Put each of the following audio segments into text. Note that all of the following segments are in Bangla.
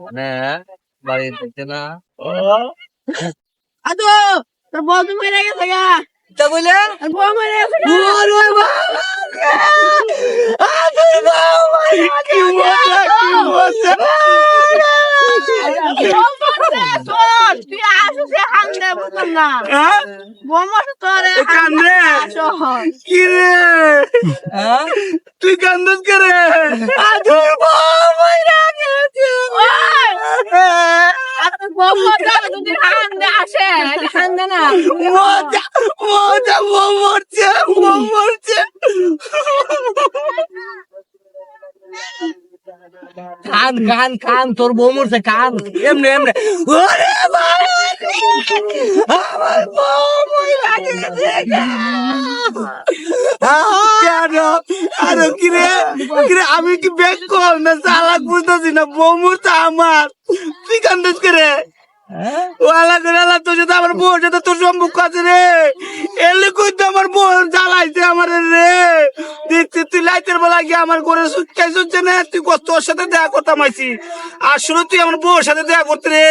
মানে বাড়ি দিচ্ছে না আতো তোর বউ তো মেরে গেছে গা তা বলে বউ মেরে গেছে গা ওরে বাবা আরে বাবা কি মজা কান কান কান তোর বউ মরছে কান। এমনে এমনে। ওরে বাবা আমার বউ মরে গেছে আরে কিরে? কিরে আমি কি বেক কল না চালাক বুঝতেছি না বউ মরছে আমার। তুই কান্দিস করে? ওয়ালা করে তোর সাথে আমার বউর সাথে তোর সম্পর্ক আছে রে। এলে কই তো আমার বউ জ্বালাইছে আমার রে। দেখছি তুই লাইতের বেলা গিয়ে আমার ঘরে সুটকাই সুটছে না তুই কত তোর সাথে দেখা করতাম আইছি আসলে তুই আমার বউর সাথে দেখা করতে রে।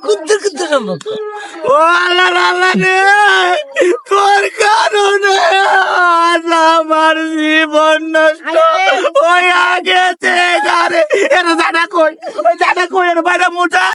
কুদ্দুর কুদ্দুর সম্পর্ক। ও আল্লাহ আল্লাহ রে। গেছে গারে জানা কই? ওই দাদা কই? এর বাইরে মোটা